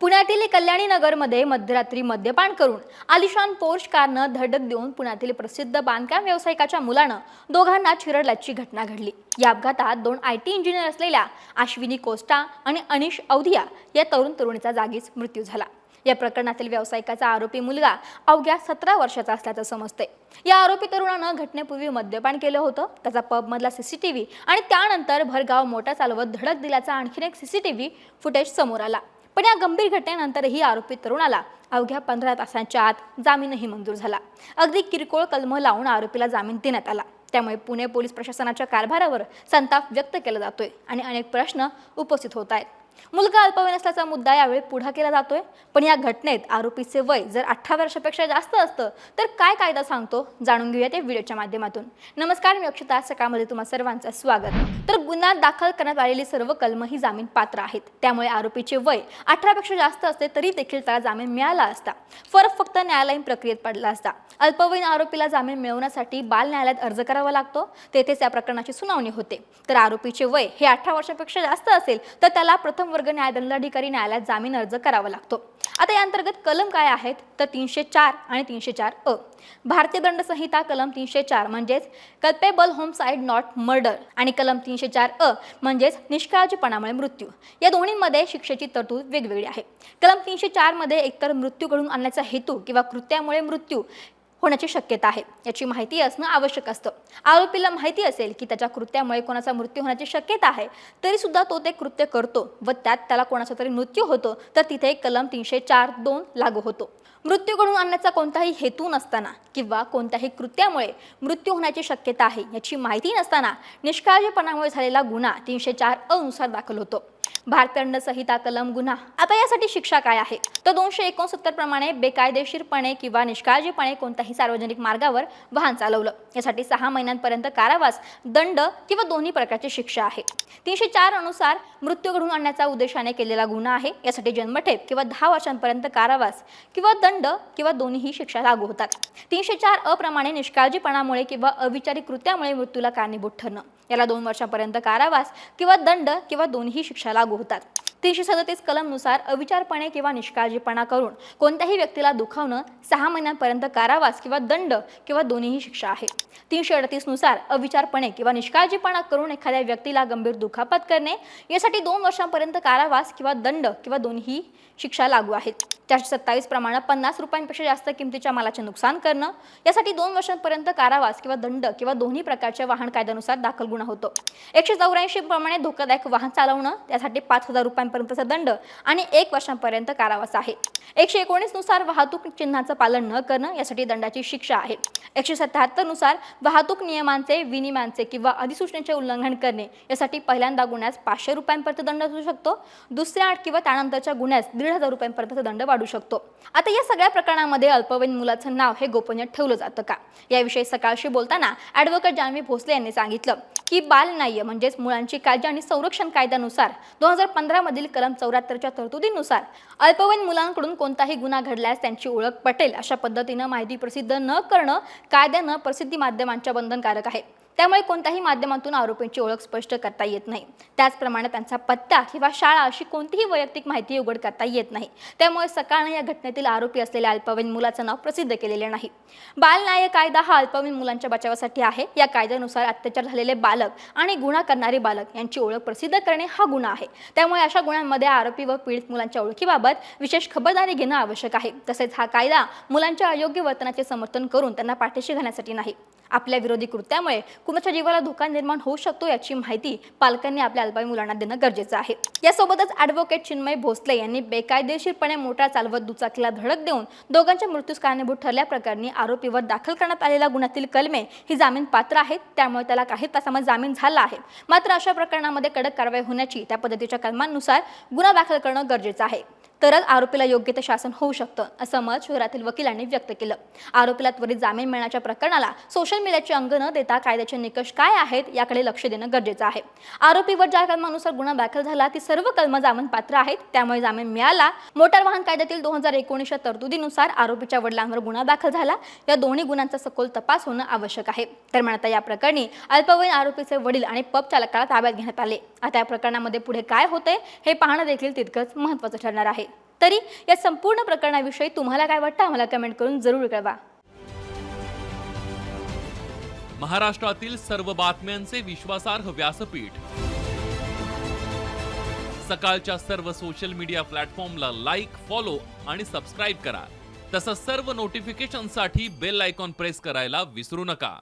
पुण्यातील कल्याणी नगरमध्ये मध्यरात्री मद्यपान करून आलिशान पोर्श कारनं धडक देऊन पुण्यातील प्रसिद्ध बांधकाम व्यावसायिकाच्या मुलानं दोघांना चिरडल्याची घटना घडली. या अपघातात दोन आय टी इंजिनियर असलेल्या अश्विनी कोस्टा आणि अनिश औधिया या तरुण तरुणीचा जागीच मृत्यू झाला. या प्रकरणातील व्यावसायिकाचा आरोपी मुलगा अवघ्या सतरा वर्षाचा असल्याचं समजते या आरोपी तरुणानं घटनेपूर्वी मद्यपान केलं होतं. त्याचा पबमधला सीसीटीव्ही आणि त्यानंतर भरगाव मोठा चालवत धडक दिल्याचा आणखीन एक सीसीटीव्ही फुटेज समोर आला. पण या गंभीर घटनेनंतरही आरोपी तरुणाला अवघ्या पंधरा तासांच्या आत जामीनही मंजूर झाला. अगदी किरकोळ कलम लावून आरोपीला जामीन देण्यात आला. त्यामुळे पुणे पोलीस प्रशासनाच्या कारभारावर संताप व्यक्त केला जातोय आणि अनेक प्रश्न उपस्थित होत आहेत. मुलगा अल्पवयीन असल्याचा मुद्दा यावेळी पुढा केला जातोय. पण या घटनेत आरोपीचे वय जर अठरा वर्षापेक्षा जास्त असतं तर काय कायदा सांगतो? जाणून घेऊया त्या व्हिडिओच्या माध्यमातून. नमस्कार मी अक्षता. सकाळमध्ये तुम्हा सर्वांचं स्वागत. तर गुन्ह्यात दाखल करण्यात आलेली सर्व कलम ही जामीन पात्र आहेत. त्यामुळे आरोपीचे वय अठरापेक्षा जास्त असते तरी देखील त्याला जामीन मिळाला असता. फरक फक्त न्यायालयीन प्रक्रियेत पडला असता. अल्पवयीन आरोपीला जामीन मिळवण्यासाठी बाल न्यायालयात अर्ज करावा लागतो. तेथेच या प्रकरणाची सुनावणी होते. तर आरोपीचे वय हे अठरा वर्षापेक्षा जास्त असेल तर त्याला प्रथम वर्ग न्यायदंडाधिकारी न्यायालयात जामीन अर्ज करावा लागतो. आता या अंतर्गत कलम काय आहेत? तर तीनशे चार आणि तीनशे चार अ. भारतीय दंड संहिता कलम तीनशे चार म्हणजेच culpable homicide not murder आणि कलम तीनशे चार अ म्हणजेच निष्काळजीपणामुळे मृत्यू. या दोन्हीमध्ये शिक्षेची तरतूद वेगवेगळी आहे. कलम तीनशे चारमध्ये एकतर मृत्यू घडून आणण्याचा हेतू किंवा कृत्यामुळे मृत्यू होण्याची शक्यता आहे. याची माहिती असणं आवश्यक असतं. आरोपीला माहिती असेल की त्याच्या कृत्यामुळे कोणाचा मृत्यू होण्याची शक्यता आहे तरी सुद्धा तो ते कृत्य करतो व त्यात त्याला कोणाचा तरी मृत्यू होतो तर तिथे कलम तीनशे चार दोन लागू होतो. मृत्यू घडून आणण्याचा कोणताही हेतू नसताना किंवा कोणत्याही कृत्यामुळे मृत्यू होण्याची शक्यता आहे याची माहिती नसताना निष्काळजीपणामुळे झालेला गुन्हा तीनशे चार अनुसार दाखल होतो. भारतीय संहिता कलम गुन्हा. आता यासाठी शिक्षा काय आहे? तर दोनशे एकोणसत्तर प्रमाणे बेकायदेशीरपणे किंवा निष्काळजीपणे कोणत्याही सार्वजनिक मार्गावर वाहन चालवलं. यासाठी सहा महिन्यांपर्यंत कारावास दंड किंवा दोन्ही प्रकारची शिक्षा आहे. तीनशे चार अनुसार मृत्यू घडून आणण्याचा उद्देशाने केलेला गुन्हा आहे. यासाठी जन्मठेप किंवा दहा वर्षांपर्यंत कारावास किंवा दंड किंवा दोन्हीही शिक्षा लागू होतात. तीनशे चार अप्रमाणे निष्काळजीपणामुळे किंवा अविचारी कृत्यामुळे मृत्यूला कारणीभूत ठरणं याला दोन वर्षांपर्यंत कारावास किंवा दंड किंवा दोन्ही शिक्षा लागू होतात. तीनशे सदतीस कलमनुसार अविचारपणे किंवा निष्काळजीपणा करून कोणत्याही व्यक्तीला दुखावणं सहा महिन्यांपर्यंत कारावास किंवा दंड किंवा दोन्हीही शिक्षा आहे. तीनशे अडतीसनुसार अविचारपणे किंवा निष्काळजीपणा करून एखाद्या व्यक्तीला गंभीर दुखापत करणे यासाठी दोन वर्षांपर्यंत कारावास किंवा दंड किंवा दोन्ही शिक्षा लागू आहेत. चारशे सत्तावीस प्रमाणे पन्नास रुपयांपेक्षा जास्त किमतीच्या मालाचे नुकसान करणं यासाठी दोन वर्षांपर्यंत कारावास किंवा दंड किंवा दोन्ही प्रकारच्या वाहन कायद्यानुसार दाखल गुन्हा होतो. एकशे चौऱ्याऐंशी प्रमाणे धोकादायक वाहन चालवणं त्यासाठी पाच हजार रुपयांपर्यंतचा दंड आणि एक वर्षांपर्यंत कारावास आहे. एकशे एकोणीसनुसार वाहतूक चिन्हाचं पालन न करणं यासाठी दंडाची शिक्षा आहे. एकशे सत्याहत्तरनुसार वाहतूक नियमांचे विनियमांचे किंवा अधिसूचनेचे उल्लंघन करणे यासाठी पहिल्यांदा गुन्ह्यास पाचशे रुपयांपर्यंत दंड असू शकतो. दुसऱ्या किंवा त्यानंतरच्या गुन्ह्यास दीड हजार रुपयांपर्यंत दंड वाढू शकतो. आता या सगळ्या प्रकरणामध्ये अल्पवयीन मुलाचं नाव हे गोपनीय ठेवलं जातं का? याविषयी सकाळशी बोलताना ॲडव्होकेट जान्हवी भोसले यांनी सांगितलं की बाल न्याय म्हणजेच मुलांची काळजी आणि संरक्षण कायद्यानुसार दोन हजार पंधरामधील कलम चौऱ्याहत्तरच्या तरतुदीनुसार अल्पवयीन मुलांकडून कोणताही गुन्हा घडल्यास त्यांची ओळख पटेल अशा पद्धतीनं माहिती प्रसिद्ध न करणं कायद्यानं प्रसिद्धी माध्यमांच्या बंधनकारक आहे. त्यामुळे कोणत्याही माध्यमातून आरोपींची ओळख स्पष्ट करता येत नाही. त्याचप्रमाणे त्यांचा पत्ता किंवा शाळा अशी कोणतीही वैयक्तिक माहिती उघड करता येत नाही. त्यामुळे सकाळने या घटनेतील आरोपी असलेल्या अल्पवयीन मुलाचं नाव प्रसिद्ध केलेले नाही. बाल न्याय कायदा हा अल्पवयीन मुलांच्या बचावासाठी आहे. या कायद्यानुसार अत्याचार झालेले बालक आणि गुन्हा करणारे बालक यांची ओळख प्रसिद्ध करणे हा गुन्हा आहे. त्यामुळे अशा गुन्ह्यांमध्ये आरोपी व पीडित मुलांच्या ओळखीबाबत विशेष खबरदारी घेणं आवश्यक आहे. तसेच हा कायदा मुलांच्या अयोग्य वर्तनाचे समर्थन करून त्यांना पाठीशी घालण्यासाठी नाही. आपल्या विरोधी कृत्यामुळे कुणाच्या जीवाला धोका निर्माण होऊ शकतो याची माहिती पालकांनी आपल्या अल्पवयीन मुलांना देणं गरजेचं आहे. यासोबतच ॲडव्होकेट चिन्मय भोसले यांनी बेकायदेशीरपणे मोटार चालवत दुचाकीला धडक देऊन दोघांच्या मृत्यूस कारणीभूत ठरल्याप्रकरणी आरोपीवर दाखल करण्यात आलेल्या गुन्ह्यातील कलमे ही जामीन पात्र आहेत. त्यामुळे त्याला काही तासामध्ये जामीन झाला आहे. मात्र अशा प्रकरणामध्ये कडक कारवाई होण्याची त्या पद्धतीच्या कलमांनुसार गुन्हा दाखल करणं गरजेचं आहे. तरच आरोपीला योग्य ते शासन होऊ शकतं असं मत शहरातील वकिलांनी व्यक्त केलं. आरोपीला त्वरित जामीन मिळण्याच्या प्रकरणाला सोशल मीडियाचे अंग न देता कायद्याचे निकष काय आहेत याकडे लक्ष देणं गरजेचं आहे. आरोपीवर ज्या कलमानुसार गुन्हा दाखल झाला ती सर्व कलम जामीन पात्र आहेत त्यामुळे जामीन मिळाला. मोटार वाहन कायद्यातील दोन हजार एकोणीसच्या तरतुदीनुसार आरोपीच्या वडिलांवर गुन्हा दाखल झाला. या दोन्ही गुन्ह्यांचा सखोल तपास होणं आवश्यक आहे. तर आता या प्रकरणी अल्पवयीन आरोपीचे वडील आणि पब चालकाला ताब्यात घेण्यात आले. आता या प्रकरणामध्ये पुढे काय होते हे पाहणं देखील तितकंच महत्त्वाचं ठरणार आहे. तरी या संपूर्ण प्रकरणाविषयी तुम्हाला काय वाटतं आम्हाला कमेंट करून जरूर कळवा. महाराष्ट्रातील सर्व बातम्यांचे विश्वासार्ह व्यासपीठ. सकाळच्या सर्व सोशल मीडिया प्लॅटफॉर्मला लाईक फॉलो आणि सबस्क्राईब करा. तसंच सर्व नोटिफिकेशनसाठी बेल आयकॉन प्रेस करायला विसरू नका.